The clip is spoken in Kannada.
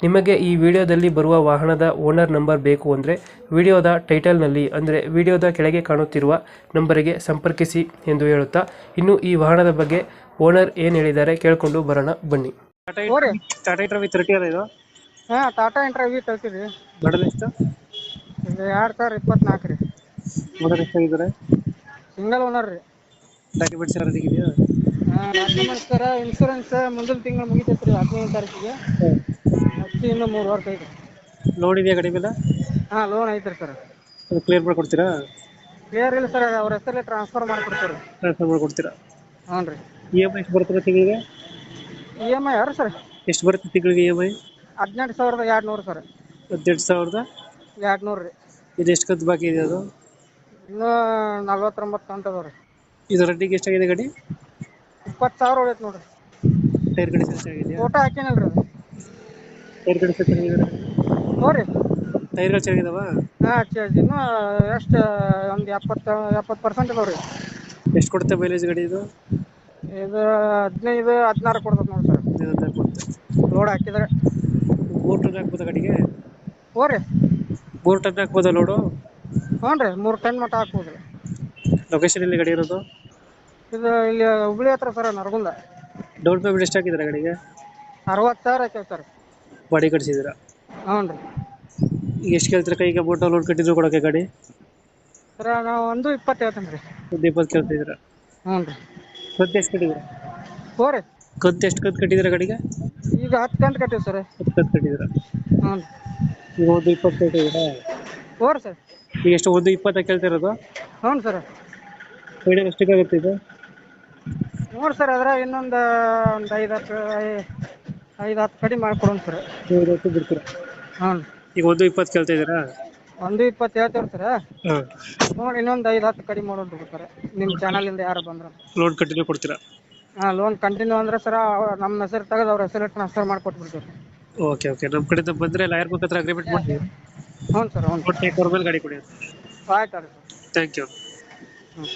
ನಿಮಗೆ ಈ ವಿಡಿಯೋದಲ್ಲಿ ಬರುವ ವಾಹನದ ಓನರ್ ನಂಬರ್ ಬೇಕು ಅಂದರೆ ವಿಡಿಯೋದ ಟೈಟಲ್ನಲ್ಲಿ ಅಂದರೆ ವಿಡಿಯೋದ ಕೆಳಗೆ ಕಾಣುತ್ತಿರುವ ನಂಬರಿಗೆ ಸಂಪರ್ಕಿಸಿ ಎಂದು ಹೇಳುತ್ತಾ ಇನ್ನು ಈ ವಾಹನದ ಬಗ್ಗೆ ಓನರ್ ಏನು ಹೇಳಿದ್ದಾರೆ ಕೇಳಿಕೊಂಡು ಬರೋಣ ಬನ್ನಿ. ಹೋರಿ. ಟಾಟಾ ತರ್ಟಿ ಅದ ಇದು? ಹಾ ಟಾಟಾ ಇಂಟರ್ವ್ಯೂ ಕಳ್ಸಿರಿ ಮಾಡಲ್ ಎಷ್ಟು? ಇದು ಎರಡ್ ಸಾವಿರ ಇಪ್ಪತ್ನಾಲ್ಕು ರೀ. ಎಷ್ಟಾಗಿದ್ದಾರೆ ಸಿಂಗಲ್ ಓನರ್ ರೀ. ಡಾಕ್ಯುಮೆಂಟ್ಸ್ ಎಲ್ಲ ಇದೆಯಾ ಇನ್ಶೂರೆನ್ಸ್ ಮುಂದಿನ ತಿಂಗಳು ಮುಗಿತೈತೆ ರೀ ಹದಿನೈದು ತಾರೀಕಿಗೆ ಅಷ್ಟು ಇನ್ನೂ ಮೂರು ವರ್ಷ ಐತೆ. ಲೋನ್ ಇದೆಯಾ ಗಾಡಿ ಮೇಲೆ? ಹಾ ಲೋನ್ ಐತ್ರಿ ಸರ್. ಅದು ಕ್ಲಿಯರ್ ಮಾಡ್ಕೊಡ್ತೀರಾ? ಕ್ಲಿಯರ್ ಇಲ್ಲ ಸರ್ ಅವ್ರ ಹೆಸರಲ್ಲಿ ಟ್ರಾನ್ಸ್ಫರ್ ಮಾಡಿಕೊಡ್ತೀವಿ ರೀ. ಟ್ರಾನ್ಸ್ಫರ್ ಮಾಡ್ಕೊಡ್ತೀರಾ? ಹ್ಞೂ ರೀ. ಇ ಎಂ ಐ ಎಷ್ಟು ಬರ್ತದೆ ತಿಂಗಳಿಗೆ? ಇ ಎಂ ಐ ಯಾರು ಸರ್? ಎಷ್ಟು ಬರುತ್ತೆ ತಿಂಗಳಿಗೆ ಇ ಎಂ ಐ ಹದಿನೆಂಟು ಸಾವಿರದ ಎರಡು ನೂರು ಸರ್. ಹದಿನೆಂಟು ಸಾವಿರದ? ಎರಡು ನೂರು ರೀ. ಇದು ಎಷ್ಟು ಕಂತು ಬಾಕಿ ಇದೆ ಅದು? ಇನ್ನೂ ನಲ್ವತ್ತೊಂಬತ್ತು ಅಂತ ಅದಾವ ರೀ. ಇದು ರೆಡ್ಡಿಗೆ ಎಷ್ಟಾಗಿದೆ ಗಾಡಿ? ಇಪ್ಪತ್ತು ಸಾವಿರ ಉಳಿತು ನೋಡಿರಿ. ಟೈರ್ ಗಾಡಿ ಚೆನ್ನಾಗಿದೆಯಾ ಫೋಟೋ ಹಾಕೇನಲ್ರಿ ಅದು. ಟೈರ್ ಗಾಡಿ ಚೆನ್ನಾಗಿದೆ ಹ್ಞೂ ರೀ ಟೈರ್ಗಳು ಚೆನ್ನಾಗಿದಾವ? ಹಾಂ ಇನ್ನೂ ಎಷ್ಟು ಒಂದು ಎಪ್ಪತ್ತು ಎಪ್ಪತ್ತು ಪರ್ಸೆಂಟ್ ಇದಾವೆ ರೀ. ಎಷ್ಟು ಕೊಡುತ್ತೆ ಮೈಲೇಜ್ ಗಾಡಿ ಇದು? ಇದು ಹದಿನೈದು ಹದಿನಾರು ಕೊಡ್ತದೆ ನೋಡಿ ಸರ್. ಹದಿನೈದು ಕೊಡುತ್ತೆ. ಲೋಡ್ ಹಾಕಿದ್ರೆ. ಮೂರು ಟನ್ ಹಾಕ್ಬೋದಾ ಗಾಡಿಗೆ? ಹ್ಞೂ ರೀ. ಮೂರು ಟನ್ ಹಾಕ್ಬೋದಾ ಲೋಡು ಹ್ಞೂ ರೀ ಮೂರು ಟನ್ ಮಟ್ಟ ಹಾಕ್ಬೋದು. ರೀ ಲೊಕೇಶನ್ ಎಲ್ಲಿ ಗಾಡಿ ಇರೋದು? ಇದು ಇಲ್ಲಿ ಹುಬ್ಳಿ ಹತ್ರ ಸರ್ ನರಗುಂದ. ಡೌನ್ ಪೇಮೆಂಟ್ ಎಷ್ಟು ಹಾಕಿದ್ರೆ ಗಾಡಿಗೆ? ಅರವತ್ತು ಸಾವಿರ ಹಾಕಿವೆ ಸರ್. ಬಾಡಿ ಕಟ್ಸಿದ್ದೀರಾ? ಹ್ಞೂ ರೀ. ಎಷ್ಟು ಕೇಳ್ತೀರಾ ಕೈಗೆ? ಬೋಟ ಲೋಡ್ ಕಟ್ಟಿದ್ರು ಕೊಡೋಕೆ ಗಾಡಿ? ಸರ ನಾವು ಒಂದು ಇಪ್ಪತ್ತು ಹೇಳ್ತೇನೆ ರೀ. ಒಂದು ಇಪ್ಪತ್ತು ಕೇಳ್ತಿದ್ದೀರಾ? ಹ್ಞೂ ರೀ. ಕಂತು ಎಷ್ಟು ಕಟ್ಟಿದ್ದೀರಾ? ಹ್ಞೂ ರೀ. ಕಂತು ಎಷ್ಟು ಕಂತು ಕಟ್ಟಿದ್ದೀರಾ ಗಾಡಿಗೆ? ಈಗ ಹತ್ತು ಗಂಟೆ ಕಟ್ಟಿವಿ ಸರ್. ಹತ್ತು ಕಂತು ಕಟ್ಟಿದ್ದೀರಾ? ಹ್ಞೂ ರೀ. ಈಗ ಒಂದು ಇಪ್ಪತ್ತು ಕೇಳ್ತಿದ್ದೀರಾ? ಹ್ಞೂ ರೀ ಸರ್. ಈಗ ಎಷ್ಟು ಒಂದು ಇಪ್ಪತ್ತ ಕೇಳ್ತಿರೋದು? ಹ್ಞೂ ಸರ್. ಫೈನಲ್ ಎಷ್ಟಕ್ಕಾಗುತ್ತೆ ಇದು? ನೋಡಿ ಸರ್ ಅದ್ರಾಗ ಇನ್ನೊಂದು ಒಂದು ಐದು ಹತ್ತು ಐ- ಐದು ಹತ್ತು ಕಡಿ ಮಾಡ್ಕೊಡೋಣ ಸರ್. ಹೊತ್ತು ಬಿಡ್ತೀರಾ? ಹಾಂ. ಈಗ ಒಂದು ಇಪ್ಪತ್ತು ಕೇಳ್ತಾ ಇದ್ದೀರಾ? ಒಂದು ಇಪ್ಪತ್ತು ಹೇಳ್ತೇವೆ ಸರ್. ಹಾಂ. ನೋಡಿ ಇನ್ನೊಂದು ಐದು ಹತ್ತು ಕಡಿಮೆ ಮಾಡೋಣ ಸರ್. ನಿಮ್ಮ ಇಂದ ಯಾರು ಬಂದ್ರೆ. ಲೋನ್ ಕಂಟಿನ್ಯೂ ಕೊಡ್ತೀರಾ? ಹಾಂ ಲೋನ್ ಕಂಟಿನ್ಯೂ ಅಂದ್ರೆ ಸರ್ ನಮ್ಮ ಹೆಸರು ತೆಗೆದು ಅವ್ರ ಹೆಸರು ಟ್ರಾನ್ಸ್ಫರ್ ಮಾಡಿಕೊಟ್ಬಿಡ್ತೀವಿ ಓಕೆ ಓಕೆ. ನಮ್ಮ ಕಡೆಯಿಂದ ಬಂದರೆ ಲಾಯರ್ ಮುಖಾಂತರ ಅಗ್ರಿಮೆಂಟ್ ಮಾಡ್ತೀವಿ. ಹ್ಞೂ ಸರ್. ಹ್ಞೂ ಕೊಟ್ಟು ಮೇಲೆ ಗಾಡಿ ಕೊಡಿ ಆಯ್ತು ಸರ್. ಥ್ಯಾಂಕ್ ಯು ಹ್ಞೂ.